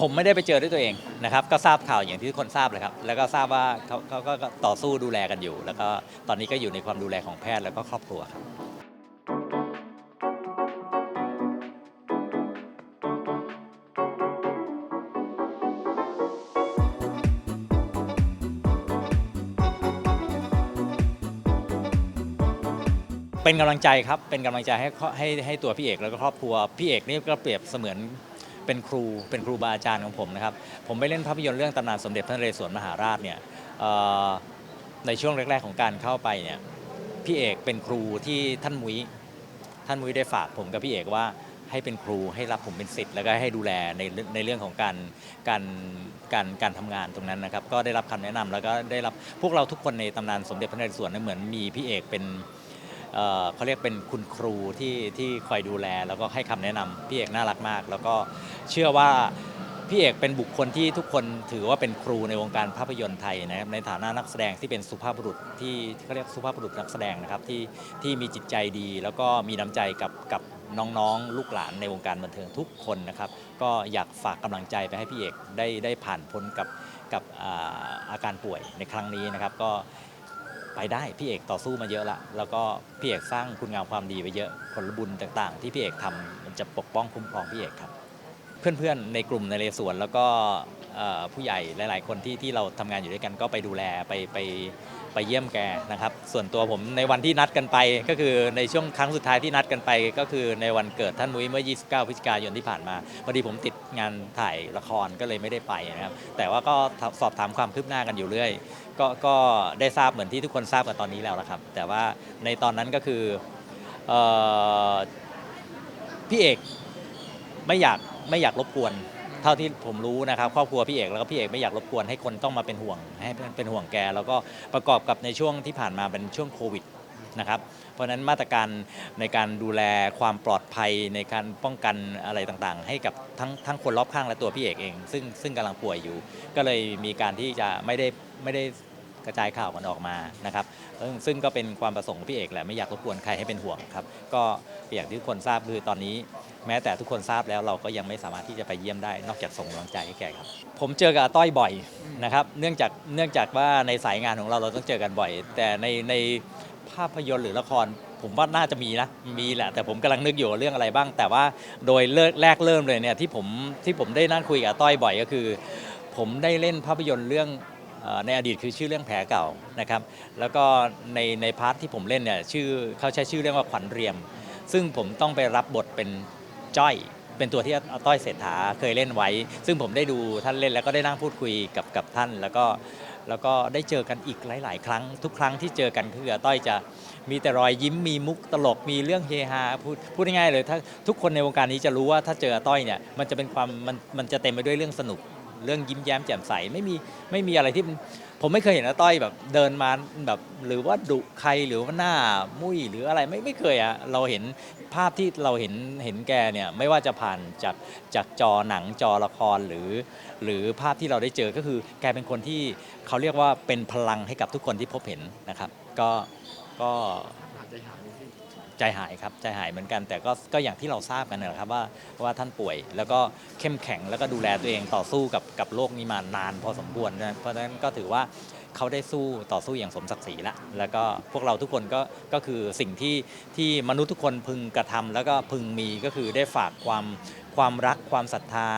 ผมไม่ได้ไปเจอด้วยตัวเองนะครับ ก็ทราบข่าวอย่างที่ทุกคนทราบเลยครับ แล้วก็ทราบว่าเขาเขาก็ก็ต่อสู้ดูแลกันอยู่ แล้วก็ตอนนี้ก็อยู่ในความดูแลของแพทย์แล้วก็ครอบครัวครับเป็นกำลังใจครับ เป็นกำลังใจให้ให้ให้ตัวพี่เอกแล้วก็ครอบครัว พี่เอกนี่ก็เปรียบเสมือน เป็นครูเป็นครูบาอาจารย์ของผมนะครับ ผมไปเล่นภาพยนตร์เรื่องตำนานสมเด็จพระนเรศวรมหาราชเนี่ยในช่วงแรก ๆ ของการเข้าไปเนี่ยพี่เอกเป็นครูที่ท่านมุ้ยท่านมุ้ยได้ฝากผมกับพี่เอกว่าให้เป็นครูให้รับผมเป็นศิษย์แล้วก็ให้ดูแลในในเรื่องของการการการการทำงานตรงนั้นนะครับ ก็ได้รับคำแนะนำแล้วก็ได้รับพวกเราทุกคนในตำนานสมเด็จพระนเรศวรเนี่เหมือนมีพี่เอกเป็นเเขาเรียกเป็นคุณครูที่ที่คอยดูแล แล้วก็ให้คำแนะนำพี่เอกน่ารักมาก แล้วก็ เชื่อว่าพี่เอกเป็นบุคคลที่ทุกคนถือว่าเป็นครูในวงการภาพยนตร์ไทยนะครับในฐานะนักแสดงที่เป็นสุภาพบุรุษที่เขาเรียกสุภาพบุรุษนักแสดงนะครับที่ที่มีจิตใจดี แล้วก็มีน้ำใจกับกับน้องๆ ลูกหลานในวงการบันเทิงทุกคนนะครับ ก็อยากฝากกำลังใจไปให้พี่เอกได้ได้ผ่านพ้นกับกับอาอาการป่วยในครั้งนี้นะครับ ก็ไปได้พี่เอกต่อสู้มาเยอะละแล้วก็พี่เอกสร้างคุณงามความดีไปเยอะผลบุญต่างๆ ที่พี่เอกทำมันจะปกป้องคุ้มครองพี่เอกครับ เพื่อนๆ ในกลุ่มในเรสวน แล้วก็ผู้ใหญ่หลาย ๆ คนที่ที่เราทำงานอยู่ด้วยกันก็ไปดูแลไปไปไปเยี่ยมแกนะครับ ส่วนตัวผมในวันที่นัดกันไป ก็คือในช่วงครั้งสุดท้ายที่นัดกันไป ก็คือในวันเกิดท่านมุ้ยเมื่อ 29 พฤศจิกายนที่ผ่านมาพอดีผมติดงานถ่ายละครก็เลยไม่ได้ไปนะครับ แต่ว่าก็สอบถามความคืบหน้ากันอยู่เรื่อยก็ก็ได้ทราบเหมือนที่ทุกคนทราบกันตอนนี้แล้วนะครับ แต่ว่าในตอนนั้นก็คือออพี่เอกไม่อยาก ไม่อยากรบกวน เท่าที่ผมรู้นะครับครอบครัวพี่เอกแล้วก็พี่เอกไม่อยากรบกวนให้คนต้องมาเป็นห่วงให้เป็นห่วงแก แล้วก็ประกอบกับในช่วงที่ผ่านมาเป็นช่วงโควิดนะครับเพราะฉะนั้นมาตรการในการดูแลความปลอดภัยในการป้องกันอะไรต่างๆ ให้กับทั้งทั้งคนรอบข้างและตัวพี่เอกเอง ซึ่งซึ่งกำลังป่วยอยู่ ก็เลยมีการที่จะไม่ได้ไม่ได้ กระจายข่าวกันออกมานะครับซึ่งซึ่งก็เป็นความประสงค์ของพี่เอกแหละไม่อยากรบกวนใครให้เป็นห่วงครับก็อย่างที่ทุกคนทราบคือตอนนี้ แม้แต่ทุกคนทราบแล้วเราก็ยังไม่สามารถที่จะไปเยี่ยมได้ นอกจากส่งกำลังใจให้แกครับ ผมเจอกับอาต้อยบ่อยนะครับเนื่องจากเนื่องจากว่าในสายงานของเราเราต้องเจอกันบ่อย แต่ในในภาพยนตร์หรือละครผมว่าน่าจะมีนะ มีแหละ แต่ผมกำลังนึกอยู่เรื่องอะไรบ้าง แต่ว่าโดยเลิกแรกเริ่มเลยเนี่ยที่ผมที่ผมได้นั่งคุยกับต้อยบ่อยก็คือ ผมได้เล่นภาพยนตร์เรื่อง ในอดีตคือชื่อเรื่องแผลเก่านะครับ แล้วก็ในในพาร์ทที่ผมเล่นเนี่ยชื่อเขาใช้ชื่อเรื่องว่าขวัญเรียม ซึ่งผมต้องไปรับบทเป็นจ้อย เป็นตัวที่อาต้อยเศรษฐาเคยเล่นไว้ ซึ่งผมได้ดูท่านเล่นแล้วก็ได้นั่งพูดคุยกับกับท่าน แล้วก็แล้วก็ได้เจอกันอีกหลาย ๆ ครั้ง ทุกครั้งที่เจอกันคืออาต้อยจะมีแต่รอยยิ้มมีมุกตลกมีเรื่องเฮฮาพูดพูดง่ายๆเลยถ้าทุกคนในวงการนี้จะรู้ว่าถ้าเจออาต้อยเนี่ยมันจะเป็นความมันมันจะเต็มไปด้วยเรื่องสนุก เรื่องยิ้มแย้มแจ่มใสไม่มีไม่มีอะไรที่ผมไม่เคยเห็นอาต้อยแบบเดินมาแบบหรือว่าดุใครหรือว่าหน้ามุ้ยหรืออะไรไม่ไม่เคยอะเราเห็นภาพที่เราเห็นเห็นแกเนี่ยไม่ว่าจะผ่านจากจากจอหนังจอละครหรือ หรือภาพที่เราได้เจอก็คือแกเป็นคนที่เขาเรียกว่าเป็นพลังให้กับทุกคนที่พบเห็นนะครับ ก็ก็ อาจหายไปสิใจหายครับใจหายเหมือนกัน แต่ก็ก็อย่างที่เราทราบกันนะครับ ว่าว่าท่านป่วยแล้วก็เข้มแข็งแล้วก็ดูแลตัวเองต่อสู้กับกับโรคนี้มานานพอสมควรนะเพราะฉะนั้นก็ถือว่าเขาได้สู้ต่อสู้อย่างสมศักดิ์ศรีละแล้วก็พวกเราทุกคนก็ก็คือสิ่งที่ที่มนุษย์ทุกคนพึงกระทำแล้วก็พึงมีก็คือได้ฝากความความรักความศรัทธา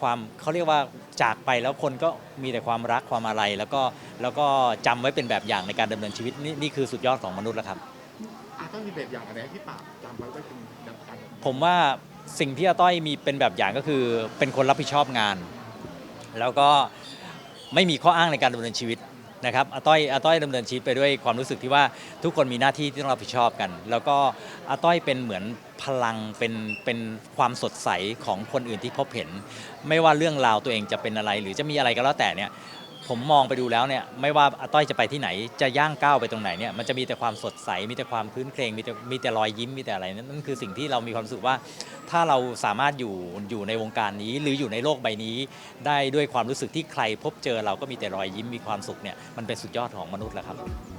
ความเขาเรียกว่าจากไปแล้วคนก็มีแต่ความรักความอะไร แล้วก็แล้วก็จำไว้เป็นแบบอย่างในการดำเนินชีวิตนี่นี่คือสุดยอดของมนุษย์แล้วครับ ต้องมีแบบอย่างอะไรให้พี่ปราบจำไว้ว่าเป็นแบบการแบบนี้ผมว่าสิ่งที่อาต้อยมีเป็นแบบอย่างก็คือเป็นคนรับผิดชอบงาน แล้วก็ไม่มีข้ออ้างในการดำเนินชีวิตนะครับอาต้อยอาต้อยดำเนินชีวิตไปด้วยความรู้สึกที่ว่าทุกคนมีหน้าที่ที่ต้องรับผิดชอบกัน แล้วก็อาต้อยเป็นเหมือนพลังเป็นเป็นความสดใสของคนอื่นที่พบเห็น ไม่ว่าเรื่องราวตัวเองจะเป็นอะไร หรือจะมีอะไรก็แล้วแต่เนี่ย ผมมองไปดูแล้วเนี่ยไม่ว่าอาต้อยจะไปที่ไหน จะย่างก้าวไปตรงไหนเนี่ยมันจะมีแต่ความสดใสมีแต่ความพื้นเพลงมีแต่มีแต่รอยยิ้มมีแต่อะไรนั่นนั่นคือสิ่งที่เรามีความรู้สึกว่า ถ้าเราสามารถอยู่อยู่ในวงการนี้ หรืออยู่ในโลกใบนี้ ได้ด้วยความรู้สึกที่ใครพบเจอเราก็มีแต่รอยยิ้มมีความสุขเนี่ยมันเป็นสุดยอดของมนุษย์แล้วครับ